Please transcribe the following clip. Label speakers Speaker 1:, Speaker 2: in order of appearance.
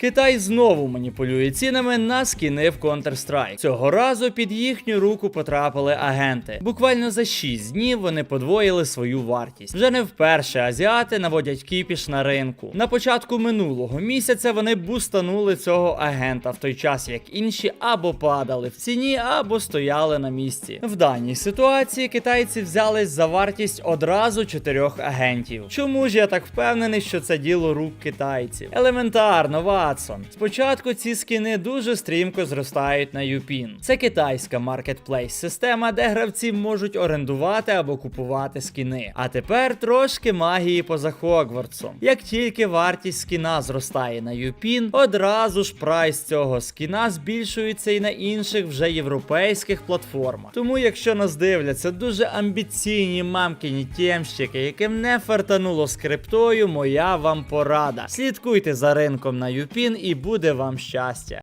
Speaker 1: Китай знову маніпулює цінами на скіни в Counter-Strike. Цього разу під їхню руку потрапили агенти. Буквально за 6 днів вони подвоїли свою вартість. Вже не вперше азіати наводять кіпіш на ринку. На початку минулого місяця вони бустанули цього агента в той час, як інші або падали в ціні, або стояли на місці. В даній ситуації китайці взялись за вартість одразу чотирьох агентів. Чому ж я так впевнений, що це діло рук китайців? Елементарно, Ватсон. Спочатку ці скіни дуже стрімко зростають на Юпін. Це китайська маркетплейс система, де гравці можуть орендувати або купувати скіни. А тепер трошки магії поза Хогвартсом. Як тільки вартість скіна зростає на Юпін, одразу ж прайс цього скіна збільшується і на інших вже європейських платформах. Тому, якщо нас дивляться дуже амбіційні мамкині тємщики, яким не фартануло з криптою, моя вам порада. Слідкуйте за ринком на Юпін і буде вам щастя.